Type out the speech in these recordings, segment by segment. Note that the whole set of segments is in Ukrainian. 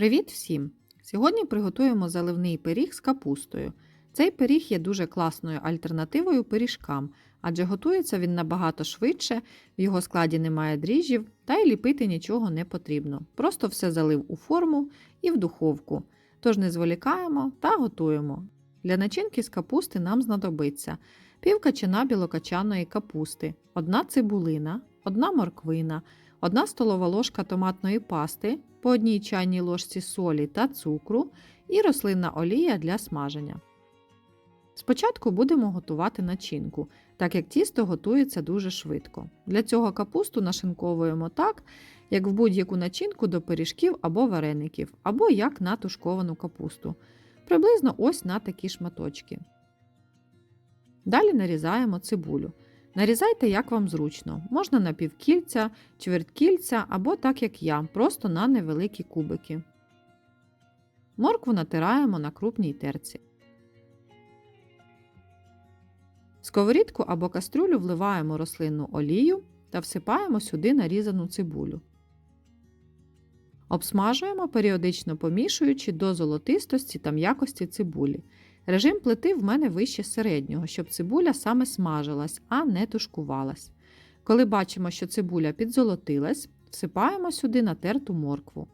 Привіт всім! Сьогодні приготуємо заливний пиріг з капустою. Цей пиріг є дуже класною альтернативою пиріжкам, адже готується він набагато швидше, в його складі немає дріжджів, та й ліпити нічого не потрібно. Просто все залив у форму і в духовку. Тож не зволікаємо та готуємо. Для начинки з капусти нам знадобиться пів качана білокачаної капусти, одна цибулина, одна морквина, одна столова ложка томатної пасти, по одній чайній ложці солі та цукру і рослинна олія для смаження. Спочатку будемо готувати начинку, так як тісто готується дуже швидко. Для цього капусту нашинковуємо так, як в будь-яку начинку до пиріжків або вареників, або як на тушковану капусту. Приблизно ось на такі шматочки. Далі нарізаємо цибулю. Нарізайте, як вам зручно. Можна на півкільця, чверткільця або так як я, просто на невеликі кубики. Моркву натираємо на крупній терці. Сковорідку або кастрюлю вливаємо рослинну олію та всипаємо сюди нарізану цибулю. Обсмажуємо, періодично помішуючи до золотистості та м'якості цибулі. Режим плити в мене вище середнього, щоб цибуля саме смажилась, а не тушкувалась. Коли бачимо, що цибуля підзолотилась, всипаємо сюди натерту моркву.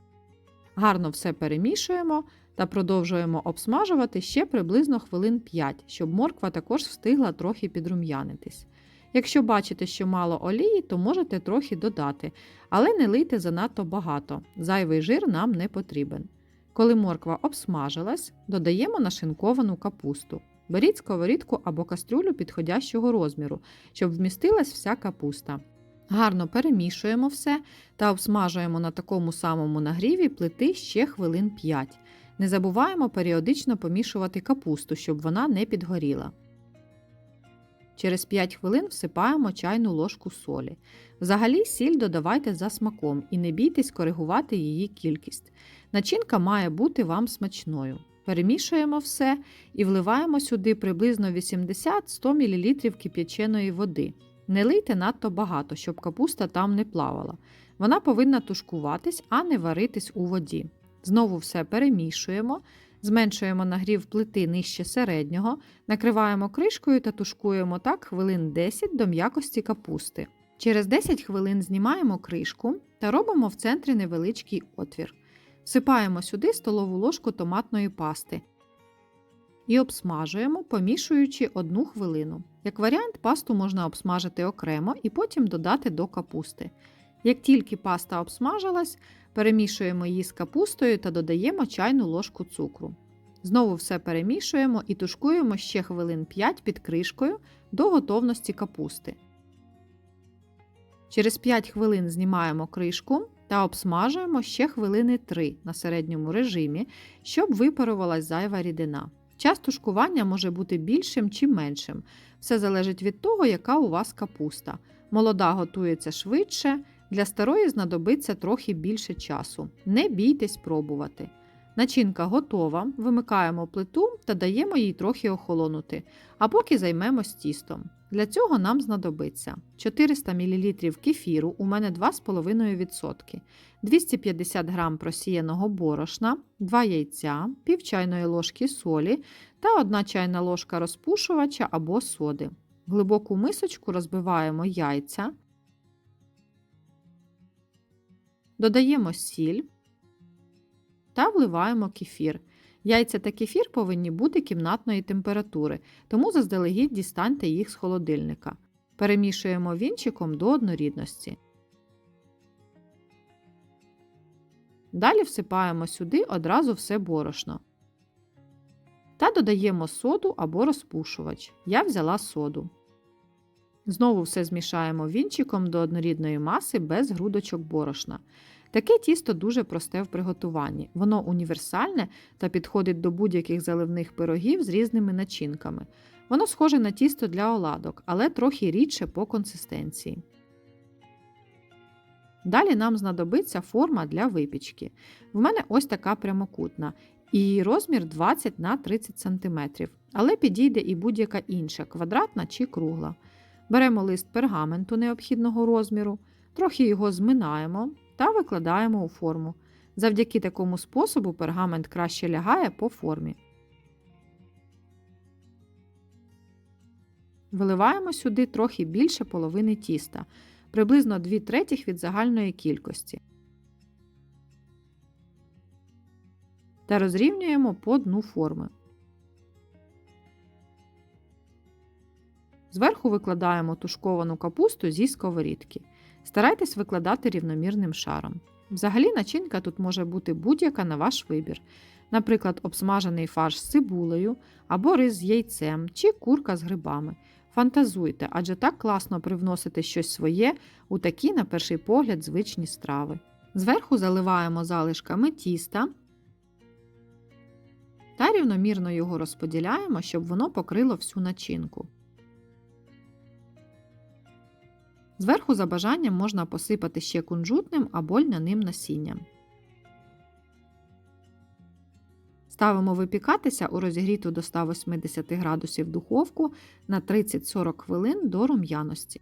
Гарно все перемішуємо та продовжуємо обсмажувати ще приблизно хвилин 5, щоб морква також встигла трохи підрум'янитись. Якщо бачите, що мало олії, то можете трохи додати, але не лийте занадто багато, зайвий жир нам не потрібен. Коли морква обсмажилась, додаємо нашинковану капусту. Беріть сковорідку або кастрюлю підходящого розміру, щоб вмістилась вся капуста. Гарно перемішуємо все та обсмажуємо на такому самому нагріві плити ще хвилин 5. Не забуваємо періодично помішувати капусту, щоб вона не підгоріла. Через 5 хвилин всипаємо чайну ложку солі. Взагалі сіль додавайте за смаком і не бійтесь коригувати її кількість. Начинка має бути вам смачною. Перемішуємо все і вливаємо сюди приблизно 80-100 мл кип'яченої води. Не лийте надто багато, щоб капуста там не плавала. Вона повинна тушкуватись, а не варитись у воді. Знову все перемішуємо, зменшуємо нагрів плити нижче середнього, накриваємо кришкою та тушкуємо так хвилин 10 до м'якості капусти. Через 10 хвилин знімаємо кришку та робимо в центрі невеличкий отвір. Всипаємо сюди столову ложку томатної пасти і обсмажуємо, помішуючи одну хвилину. Як варіант, пасту можна обсмажити окремо і потім додати до капусти. Як тільки паста обсмажилась, перемішуємо її з капустою та додаємо чайну ложку цукру. Знову все перемішуємо і тушкуємо ще хвилин 5 під кришкою до готовності капусти. Через 5 хвилин знімаємо кришку та обсмажуємо ще хвилини 3 на середньому режимі, щоб випарувалась зайва рідина. Час тушкування може бути більшим чи меншим. Все залежить від того, яка у вас капуста. Молода готується швидше, для старої знадобиться трохи більше часу. Не бійтесь пробувати. Начинка готова, вимикаємо плиту та даємо їй трохи охолонути, а поки займемось тістом. Для цього нам знадобиться 400 мл кефіру, у мене 2,5%, 250 г просіяного борошна, 2 яйця, пів чайної ложки солі та 1 чайна ложка розпушувача або соди. В глибоку мисочку розбиваємо яйця, додаємо сіль та вливаємо кефір. Яйця та кефір повинні бути кімнатної температури, тому заздалегідь дістаньте їх з холодильника. Перемішуємо вінчиком до однорідності. Далі всипаємо сюди одразу все борошно. Та додаємо соду або розпушувач. Я взяла соду. Знову все змішаємо вінчиком до однорідної маси без грудочок борошна. Таке тісто дуже просте в приготуванні. Воно універсальне та підходить до будь-яких заливних пирогів з різними начинками. Воно схоже на тісто для оладок, але трохи рідше по консистенції. Далі нам знадобиться форма для випічки. В мене ось така прямокутна. Її розмір 20 на 30 см, але підійде і будь-яка інша квадратна чи кругла. Беремо лист пергаменту необхідного розміру, трохи його зминаємо та викладаємо у форму. Завдяки такому способу пергамент краще лягає по формі. Виливаємо сюди трохи більше половини тіста, приблизно 2 третіх від загальної кількості. Та розрівнюємо по дну форми. Зверху викладаємо тушковану капусту зі сковорідки. Старайтесь викладати рівномірним шаром. Взагалі начинка тут може бути будь-яка на ваш вибір. Наприклад, обсмажений фарш з цибулею, або рис з яйцем, чи курка з грибами. Фантазуйте, адже так класно привносити щось своє у такі, на перший погляд, звичні страви. Зверху заливаємо залишками тіста та рівномірно його розподіляємо, щоб воно покрило всю начинку. Зверху за бажанням можна посипати ще кунжутним або льняним насінням. Ставимо випікатися у розігріту до 180 градусів духовку на 30-40 хвилин до рум'яності.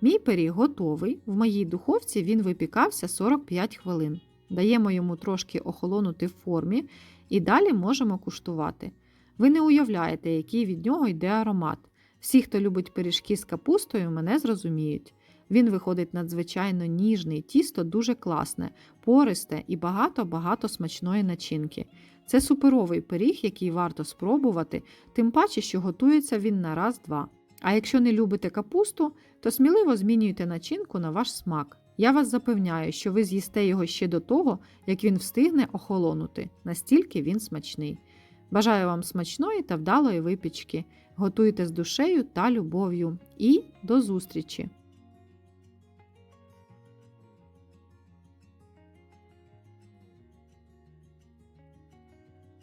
Мій пиріг готовий. В моїй духовці він випікався 45 хвилин. Даємо йому трошки охолонути в формі і далі можемо куштувати. Ви не уявляєте, який від нього йде аромат. Всі, хто любить пиріжки з капустою, мене зрозуміють. Він виходить надзвичайно ніжний, тісто дуже класне, пористе і багато-багато смачної начинки. Це суперовий пиріг, який варто спробувати, тим паче, що готується він на раз-два. А якщо не любите капусту, то сміливо змінюйте начинку на ваш смак. Я вас запевняю, що ви з'їсте його ще до того, як він встигне охолонути, настільки він смачний. Бажаю вам смачної та вдалої випічки. Готуйте з душею та любов'ю. І до зустрічі!